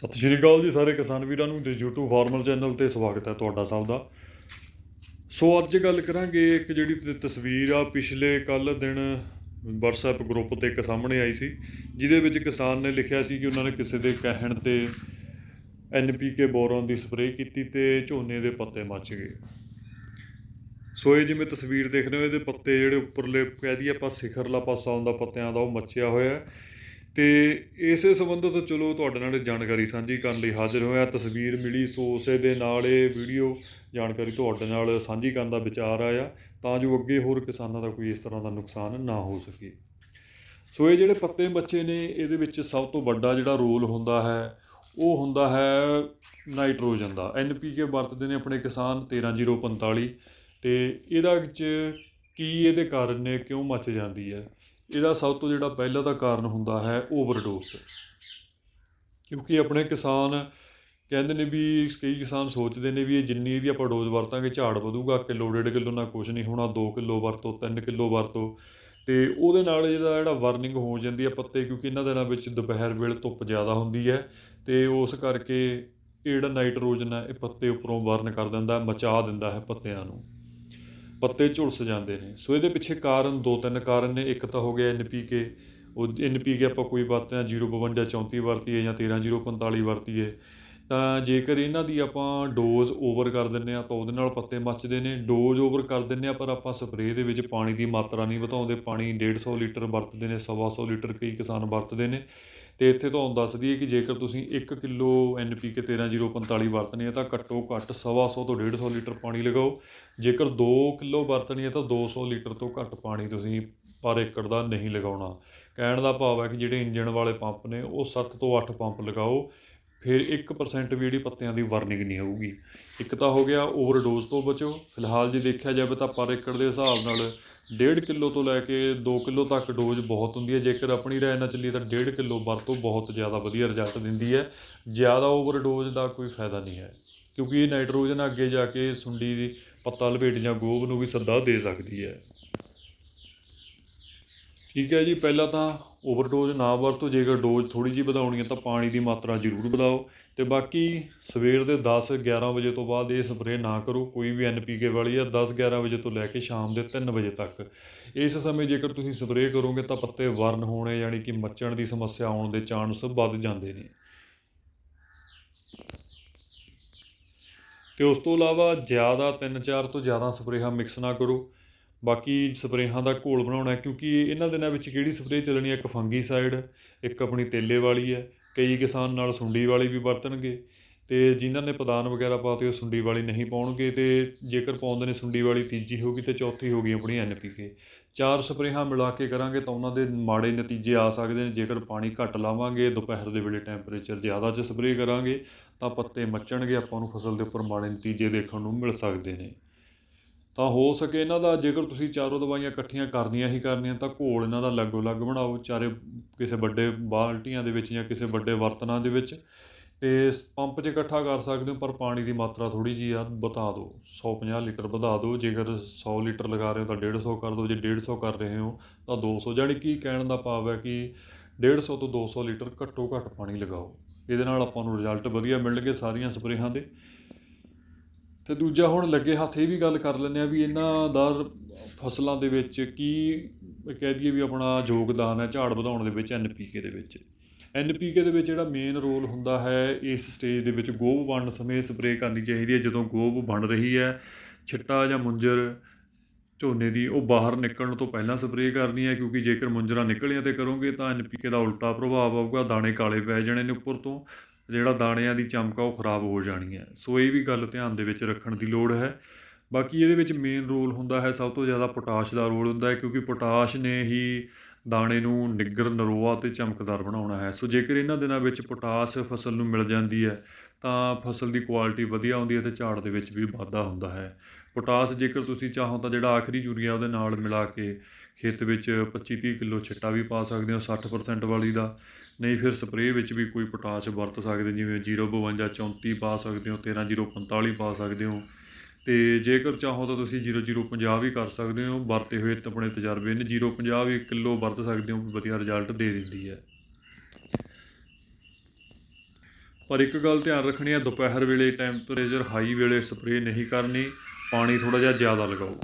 ਸਤਿ ਸ਼੍ਰੀ ਅਕਾਲ ਜੀ ਸਾਰੇ ਕਿਸਾਨ ਵੀਰਾਂ ਨੂੰ ਤੇ YouTube ਫਾਰਮਰ ਚੈਨਲ ਤੇ ਸਵਾਗਤ ਹੈ ਤੁਹਾਡਾ ਸਭ ਦਾ। ਸੋ ਅੱਜ ਗੱਲ ਕਰਾਂਗੇ ਇੱਕ ਜਿਹੜੀ ਤਸਵੀਰ ਆ, ਪਿਛਲੇ ਕੱਲ ਦਿਨ WhatsApp ਗਰੁੱਪ ਤੇ ਇੱਕ ਸਾਹਮਣੇ ਆਈ ਸੀ, ਜਿਹਦੇ ਵਿੱਚ ਕਿਸਾਨ ਨੇ ਲਿਖਿਆ ਸੀ ਕਿ ਉਹਨਾਂ ਨੇ ਕਿਸੇ ਦੇ ਕਹਿਣ ਤੇ NPK ਬੋਰੋਨ ਦੀ ਸਪਰੇਅ ਕੀਤੀ ਤੇ ਝੋਨੇ ਦੇ ਪੱਤੇ ਮੱਚ ਗਏ। ਸੋ ਇਹ ਜਿਵੇਂ ਤਸਵੀਰ ਦੇਖ ਰਹੇ ਹੋ, ਇਹਦੇ ਪੱਤੇ ਜਿਹੜੇ ਉੱਪਰਲੇ ਕਹਿ ਦਈਏ ਆਪਾਂ ਸਿਖਰਲਾ ਪਾਸਾ ਹੁੰਦਾ, ਪੱਤਿਆਂ ਦਾ ਉਹ ਮੱਚਿਆ ਹੋਇਆ ਹੈ। ਤੇ ਇਸੇ ਸੰਬੰਧਤ ਚਲੋ ਤੁਹਾਡੇ ਨਾਲ ਜਾਣਕਾਰੀ ਸਾਂਝੀ ਕਰਨ ਲਈ ਹਾਜ਼ਰ ਹੋਇਆ। ਤਸਵੀਰ ਮਿਲੀ ਸੋ ਉਸੇ ਦੇ ਨਾਲ ਇਹ ਵੀਡੀਓ ਜਾਣਕਾਰੀ ਤੁਹਾਡੇ ਨਾਲ ਸਾਂਝੀ ਕਰਨ ਦਾ ਵਿਚਾਰ ਆਇਆ। ਤਾਂ ਜੋ ਅੱਗੇ ਹੋਰ ਕਿਸਾਨਾਂ ਦਾ ਕੋਈ ਇਸ ਤਰ੍ਹਾਂ ਦਾ ਨੁਕਸਾਨ ਨਾ ਹੋ ਸਕੇ। ਸੋ ਇਹ ਜਿਹੜੇ ਪੱਤੇ ਬੱਚੇ ਨੇ, ਇਹਦੇ ਵਿੱਚ ਸਭ ਤੋਂ ਵੱਡਾ ਜਿਹੜਾ ਰੋਲ ਹੁੰਦਾ ਹੈ, ਉਹ ਹੁੰਦਾ ਹੈ ਨਾਈਟ੍ਰੋਜਨ ਦਾ। ਐਨਪੀਕੇ ਵਰਤਦੇ ਨੇ ਆਪਣੇ ਕਿਸਾਨ 13045 ਤੇ ਇਹਦਾ ਵਿੱਚ ਕੀ ਇਹਦੇ ਕਾਰਨ ਨੇ, ਕਿਉਂ ਮੱਚ ਜਾਂਦੀ ਹੈ? ਇਹਦਾ ਸਭ ਤੋਂ ਜਿਹੜਾ ਪਹਿਲਾ ਦਾ ਕਾਰਨ ਹੁੰਦਾ ਹੈ ਓਵਰਡੋਸ ਕਿਉਂਕਿ ਆਪਣੇ ਕਿਸਾਨ ਕਹਿੰਦੇ ਨੇ ਵੀ, ਕਈ ਕਿਸਾਨ ਸੋਚਦੇ ਨੇ ਵੀ ਇਹ ਜਿੰਨੀ ਇਹਦੀ ਆਪਾਂ ਡੋਜ਼ ਵਰਤਾਂਗੇ, ਝਾੜ ਵਧੂਗਾ, ਕਿਲੋ ਡੇਢ ਕਿਲੋ ਨਾਲ ਕੁਝ ਨਹੀਂ ਹੋਣਾ 2 ਕਿਲੋ ਵਰਤੋ 3 ਕਿਲੋ ਵਰਤੋ। ਤੇ ਉਹਦੇ ਨਾਲ ਜਿਹੜਾ ਜਿਹੜਾ ਵਰਨਿੰਗ ਹੋ ਜਾਂਦੀ ਹੈ ਪੱਤੇ, ਕਿਉਂਕਿ ਇਹਨਾਂ ਦਿਨਾਂ ਵਿੱਚ ਦੁਪਹਿਰ ਵੇਲੇ ਧੁੱਪ ਜ਼ਿਆਦਾ ਹੁੰਦੀ ਹੈ ਤੇ ਉਸ ਕਰਕੇ ਇਹ ਜਿਹੜਾ ਨਾਈਟ੍ਰੋਜਨ ਹੈ, ਇਹ ਪੱਤੇ ਉੱਪਰੋਂ ਵਰਨ ਕਰ ਦਿੰਦਾ, ਮਚਾ ਦਿੰਦਾ ਹੈ ਪੱਤਿਆਂ ਨੂੰ। ਪੱਤੇ ਝੁਲਸ ਜਾਂਦੇ ਨੇ। ਸੋ ਇਹਦੇ ਪਿੱਛੇ ਕਾਰਨ ਦੋ ਤਿੰਨ ਕਾਰਨ ਨੇ। ਇੱਕ ਤਾਂ ਹੋ ਗਿਆ ਐਨਪੀਕੇ ਉਹ ਐਨਪੀਕੇ ਆਪਾਂ ਕੋਈ ਵਰਤਦੇ ਹਾਂ 052 34 ਵਰਤੀਏ ਜਾਂ 13045 ਵਰਤੀਏ ਤਾਂ ਜੇਕਰ ਇਹਨਾਂ ਦੀ ਆਪਾਂ ਡੋਜ਼ ਓਵਰ ਕਰ ਦਿੰਨੇ ਆ ਤਾਂ ਉਹਦੇ ਨਾਲ ਪੱਤੇ ਮੱਚਦੇ ਨੇ। ਡੋਜ਼ ਓਵਰ ਕਰ ਦਿੰਨੇ ਆ ਪਰ ਆਪਾਂ ਸਪਰੇਅ ਦੇ ਵਿੱਚ ਪਾਣੀ ਦੀ ਮਾਤਰਾ ਨਹੀਂ ਵਧਾਉਂਦੇ। ਪਾਣੀ 150 ਲੀਟਰ ਵਰਤਦੇ ਨੇ 125 ਲੀਟਰ ਕਈ ਕਿਸਾਨ ਵਰਤਦੇ ਨੇ। ਤੇ ਇੱਥੇ ਤੁਹਾਨੂੰ ਦੱਸ ਦਈਏ ਕਿ ਜੇਕਰ ਤੁਸੀਂ 1 ਕਿਲੋ ਐਨਪੀਕੇ 13045 ਵਰਤਣੀ ਆ ਤਾਂ ਘੱਟੋ ਘੱਟ 125 ਤੋਂ 150 ਲੀਟਰ ਪਾਣੀ ਲਗਾਓ। ਜੇਕਰ 2 ਕਿਲੋ ਵਰਤਣੀ ਹੈ ਤਾਂ 200 ਲੀਟਰ ਤੋਂ ਘੱਟ ਪਾਣੀ ਤੁਸੀਂ ਪਰ ਏਕੜ ਦਾ ਨਹੀਂ ਲਗਾਉਣਾ। ਕਹਿਣ ਦਾ ਭਾਵ ਹੈ ਕਿ ਜਿਹੜੇ ਇੰਜਣ ਵਾਲੇ ਪੰਪ ਨੇ, ਉਹ 7 ਤੋਂ 8 ਪੰਪ ਲਗਾਓ, ਫਿਰ 1% ਵੀ ਜਿਹੜੀ ਪੱਤਿਆਂ ਦੀ ਵਰਨਿੰਗ ਨਹੀਂ ਹੋਊਗੀ। ਇੱਕ ਤਾਂ ਹੋ ਗਿਆ ਓਵਰਡੋਜ਼ ਤੋਂ ਬਚੋ। ਫਿਲਹਾਲ ਜੇ ਦੇਖਿਆ ਜਾਵੇ ਤਾਂ ਪਰ ਏਕੜ ਦੇ ਹਿਸਾਬ ਨਾਲ 1.5 ਕਿਲੋ ਤੋਂ ਲੈ ਕੇ 2 ਕਿਲੋ ਤੱਕ ਡੋਜ਼ ਬਹੁਤ ਹੁੰਦੀ ਹੈ। ਜੇਕਰ ਆਪਣੀ ਰਾਏ ਨਾਲ ਚੱਲੀਏ ਤਾਂ 1.5 ਕਿਲੋ ਵਰਤੋਂ ਬਹੁਤ ਜ਼ਿਆਦਾ ਵਧੀਆ ਰਿਜ਼ਲਟ ਦਿੰਦੀ ਹੈ। ਜ਼ਿਆਦਾ ਓਵਰਡੋਜ਼ ਦਾ ਕੋਈ ਫਾਇਦਾ ਨਹੀਂ ਹੈ। ਕਿਉਂਕਿ ਇਹ ਨਾਈਟ੍ਰੋਜਨ ਅੱਗੇ ਜਾ ਕੇ ਸੁੰਡੀ ਦੀ ਪੱਤਾ ਲਪੇਟ ਜਾਂ ਗੋਭ ਨੂੰ ਵੀ ਸੱਦਾ ਦੇ ਸਕਦੀ ਹੈ। ਠੀਕ ਹੈ ਜੀ, ਪਹਿਲਾਂ ਤਾਂ ਓਵਰਡੋਜ਼ ਨਾ ਵਰਤੋ, ਜੇਕਰ ਡੋਜ਼ ਥੋੜੀ ਜਿਹੀ ਵਧਾਉਣੀ ਹੈ ਤਾਂ ਪਾਣੀ ਦੀ ਮਾਤਰਾ ਜ਼ਰੂਰ ਵਧਾਓ। ਤੇ ਬਾਕੀ ਸਵੇਰ ਦੇ 10 11 ਵਜੇ ਤੋਂ ਬਾਅਦ ਇਹ ਸਪਰੇਅ ਨਾ ਕਰੋ, ਕੋਈ ਵੀ ਐਨਪੀਕੇ ਵਾਲੀ ਹੈ 10 11 ਵਜੇ ਤੋਂ ਲੈ ਕੇ ਸ਼ਾਮ ਦੇ 3 ਵਜੇ ਤੱਕ। ਇਸ ਸਮੇਂ ਜੇਕਰ ਤੁਸੀਂ ਸਪਰੇਅ ਕਰੋਗੇ ਤਾਂ ਪੱਤੇ ਵਰਨ ਹੋਣੇ, ਯਾਨੀ ਕਿ ਮੱਚਣ ਦੀ ਸਮੱਸਿਆ ਆਉਣ ਦੇ ਚਾਂਸ ਵੱਧ ਜਾਂਦੇ ਨੇ। ਤੇ ਉਸ ਤੋਂ ਇਲਾਵਾ ਜ਼ਿਆਦਾ 3-4 ਤੋਂ ਜ਼ਿਆਦਾ ਸਪਰੇਹਾਂ ਮਿਕਸ ਨਾ ਕਰੋ। ਬਾਕੀ ਸਪਰੇਹਾਂ ਦਾ ਘੋਲ ਬਣਾਉਣਾ ਕਿਉਂਕਿ ਇਹਨਾਂ ਦਿਨਾਂ ਵਿੱਚ ਕਿਹੜੀ ਸਪਰੇਅ ਚੱਲਣੀ ਹੈ? ਇੱਕ ਫੰਗੀਸਾਈਡ, ਇੱਕ ਆਪਣੀ ਤੇਲੇ ਵਾਲੀ ਹੈ। ਕਈ ਕਿਸਾਨ ਨਾਲ ਸੁੰਡੀ ਵਾਲੀ ਵੀ ਵਰਤਣਗੇ। ਅਤੇ ਜਿਨ੍ਹਾਂ ਨੇ ਪਦਾਨ ਵਗੈਰਾ ਪਾਤੇ ਉਹ ਸੁੰਡੀ ਵਾਲੀ ਨਹੀਂ ਪਾਉਣਗੇ ਅਤੇ ਜੇਕਰ ਪਾਉਂਦੇ ਨੇ ਸੁੰਡੀ ਵਾਲੀ ਤੀਜੀ ਹੋ ਗਈ ਅਤੇ ਚੌਥੀ ਹੋ ਗਈ ਆਪਣੀ ਐੱਨ ਪੀ ਕੇ। ਚਾਰ ਸਪਰੇਹਾਂ ਮਿਲਾ ਕੇ ਕਰਾਂਗੇ ਤਾਂ ਉਹਨਾਂ ਦੇ ਮਾੜੇ ਨਤੀਜੇ ਆ ਸਕਦੇ ਨੇ। ਜੇਕਰ ਪਾਣੀ ਘੱਟ ਲਾਵਾਂਗੇ, ਦੁਪਹਿਰ ਦੇ ਵੇਲੇ ਟੈਂਪਰੇਚਰ ਜ਼ਿਆਦਾ 'ਚ ਸਪਰੇਅ ਕਰਾਂਗੇ, ਤਾਂ ਪੱਤੇ ਮੱਚਣਗੇ, ਆਪਾਂ ਨੂੰ ਫਸਲ ਦੇ ਉੱਪਰ ਮਾੜੇ ਨਤੀਜੇ ਦੇਖਣ ਨੂੰ ਮਿਲ ਸਕਦੇ ਨੇ। ਤਾਂ ਹੋ ਸਕੇ ਇਹਨਾਂ ਦਾ, ਜੇਕਰ ਤੁਸੀਂ ਚਾਰੋਂ ਦਵਾਈਆਂ ਇਕੱਠੀਆਂ ਕਰਨੀਆਂ ਹੀ ਕਰਨੀਆਂ, ਤਾਂ ਘੋਲ ਇਹਨਾਂ ਦਾ ਲੱਗੋ ਲੱਗ ਬਣਾਓ ਚਾਰੇ ਕਿਸੇ ਵੱਡੇ ਬਾਲਟੀਆਂ ਦੇ ਵਿੱਚ ਜਾਂ ਕਿਸੇ ਵੱਡੇ ਬਰਤਨਾਂ ਦੇ ਵਿੱਚ। ਤੇ ਪੰਪ 'ਚ ਇਕੱਠਾ ਕਰ ਸਕਦੇ ਹੋ, ਪਰ ਪਾਣੀ ਦੀ ਮਾਤਰਾ ਥੋੜ੍ਹੀ ਜਿਹੀ ਆ ਬਤਾ ਦਿਓ। 150 ਲੀਟਰ ਵਧਾ ਦਿਓ। ਜੇਕਰ ਸੌ ਲੀਟਰ ਲਗਾ ਰਹੇ ਹੋ ਤਾਂ ਡੇਢ ਸੌ ਕਰ ਦਿਓ। ਜੇ ਡੇਢ ਸੌ ਕਰ ਰਹੇ ਹੋ ਤਾਂ ਦੋ ਸੌ। ਜਾਣੀ ਕਿ ਕਹਿਣ ਦਾ ਭਾਵ ਹੈ ਕਿ ਡੇਢ ਸੌ ਤੋਂ ਦੋ ਸੌ ਲੀਟਰ ਘੱਟੋ ਘੱਟ ਪਾਣੀ ਲਗਾਓ। ਇਹਦੇ ਨਾਲ ਆਪਾਂ ਨੂੰ ਰਿਜ਼ਲਟ ਵਧੀਆ ਮਿਲਣਗੇ ਸਾਰੀਆਂ ਸਪਰੇਹਾਂ ਦੇ। ਤੇ ਦੂਜਾ ਹੁਣ ਲੱਗੇ ਹੱਥ, ਇਹ ਵੀ ਗੱਲ ਕਰ ਲੈਂਦੇ ਆ ਵੀ ਇਹਨਾਂ ਦਾ ਫਸਲਾਂ ਦੇ ਵਿੱਚ ਕੀ ਕਹਿ ਦਈਏ ਵੀ ਆਪਣਾ ਯੋਗਦਾਨ ਹੈ ਝਾੜ ਵਧਾਉਣ ਦੇ ਵਿੱਚ ਐਨਪੀਕੇ ਦੇ ਵਿੱਚ। ਐਨਪੀਕੇ ਦੇ ਵਿੱਚ ਜਿਹੜਾ ਮੇਨ ਰੋਲ ਹੁੰਦਾ ਹੈ, ਇਸ ਸਟੇਜ ਦੇ ਵਿੱਚ ਗੋਭ ਬਣਨ ਸਮੇਂ ਸਪਰੇਅ ਕਰਨੀ ਚਾਹੀਦੀ ਹੈ। ਜਦੋਂ ਗੋਭ ਬਣ ਰਹੀ ਹੈ, ਛਿੱਟਾ ਜਾਂ ਮੁੰਜਰ ਝੋਨੇ ਦੀ ਉਹ ਬਾਹਰ ਨਿਕਲਣ ਤੋਂ ਪਹਿਲਾਂ ਸਪਰੇਅ ਕਰਨੀ ਹੈ, ਕਿਉਂਕਿ ਜੇਕਰ ਮੁੰਜਰਾ ਨਿਕਲੀਆਂ ਤੇ ਕਰੋਗੇ ਤਾਂ ਐਨਪੀਕੇ ਦਾ ਉਲਟਾ ਪ੍ਰਭਾਵ ਆਊਗਾ, ਦਾਣੇ ਕਾਲੇ ਪੈ ਜਾਣੇ ਨੇ ਉੱਪਰ ਤੋਂ, ਜਿਹੜਾ ਦਾਣਿਆਂ ਦੀ ਚਮਕ ਆ ਉਹ ਖਰਾਬ ਹੋ ਜਾਣੀ ਹੈ। ਸੋ ਇਹ ਵੀ ਗੱਲ ਧਿਆਨ ਦੇ ਵਿੱਚ ਰੱਖਣ ਦੀ ਲੋੜ ਹੈ। ਬਾਕੀ ਇਹਦੇ ਵਿੱਚ ਮੇਨ ਰੋਲ ਹੁੰਦਾ ਹੈ, ਸਭ ਤੋਂ ਜ਼ਿਆਦਾ ਪੋਟਾਸ਼ ਦਾ ਰੋਲ ਹੁੰਦਾ ਹੈ, ਕਿਉਂਕਿ ਪੋਟਾਸ਼ ਨੇ ਹੀ ਦਾਣੇ ਨੂੰ ਨਿੱਗਰ, ਨਰੋਆ ਤੇ ਚਮਕਦਾਰ ਬਣਾਉਣਾ ਹੈ। ਸੋ ਜੇਕਰ ਇਹਨਾਂ ਦਿਨਾਂ ਵਿੱਚ ਪੋਟਾਸ਼ ਫਸਲ ਨੂੰ ਮਿਲ ਜਾਂਦੀ ਹੈ, ਤਾਂ ਫਸਲ ਦੀ ਕੁਆਲਿਟੀ ਵਧੀਆ ਆਉਂਦੀ ਹੈ ਤੇ ਝਾੜ ਦੇ ਵਿੱਚ ਵੀ ਵਾਧਾ ਹੁੰਦਾ ਹੈ। ਪੋਟਾਸ਼ ਜੇਕਰ ਤੁਸੀਂ ਚਾਹੋ ਤਾਂ ਜਿਹੜਾ ਆਖਰੀ ਯੂਰੀਆ ਉਹਦੇ ਨਾਲ ਮਿਲਾ ਕੇ ਖੇਤ ਵਿੱਚ 25-30 ਕਿਲੋ ਛਿੱਟਾ ਵੀ ਪਾ ਸਕਦੇ ਹੋ 60% ਵਾਲੀ ਦਾ। ਨਹੀਂ ਫਿਰ ਸਪਰੇਅ ਵਿੱਚ ਵੀ ਕੋਈ ਪੋਟਾਸ਼ ਵਰਤ ਸਕਦੇ ਜਿਵੇਂ 052 34 ਪਾ ਸਕਦੇ ਹੋ 13045 ਪਾ ਸਕਦੇ ਹੋ। ਅਤੇ ਜੇਕਰ ਚਾਹੋ ਤਾਂ ਤੁਸੀਂ 0050 ਵੀ ਕਰ ਸਕਦੇ ਹੋ, ਵਰਤੇ ਹੋਏ ਆਪਣੇ ਤਜਰਬੇ ਨੇ 050 ਵੀ ਕਿਲੋ ਵਰਤ ਸਕਦੇ ਹੋ, ਵਧੀਆ ਰਿਜ਼ਲਟ ਦੇ ਦਿੰਦੀ ਹੈ। ਪਰ ਇੱਕ ਗੱਲ ਧਿਆਨ ਰੱਖਣੀ ਹੈ, ਦੁਪਹਿਰ ਵੇਲੇ ਟੈਂਪਰੇਚਰ ਹਾਈ ਵੇਲੇ ਸਪਰੇਅ ਨਹੀਂ ਕਰਨੀ, ਪਾਣੀ ਥੋੜਾ ਜਿਹਾ ਜ਼ਿਆਦਾ ਲਗਾਓ।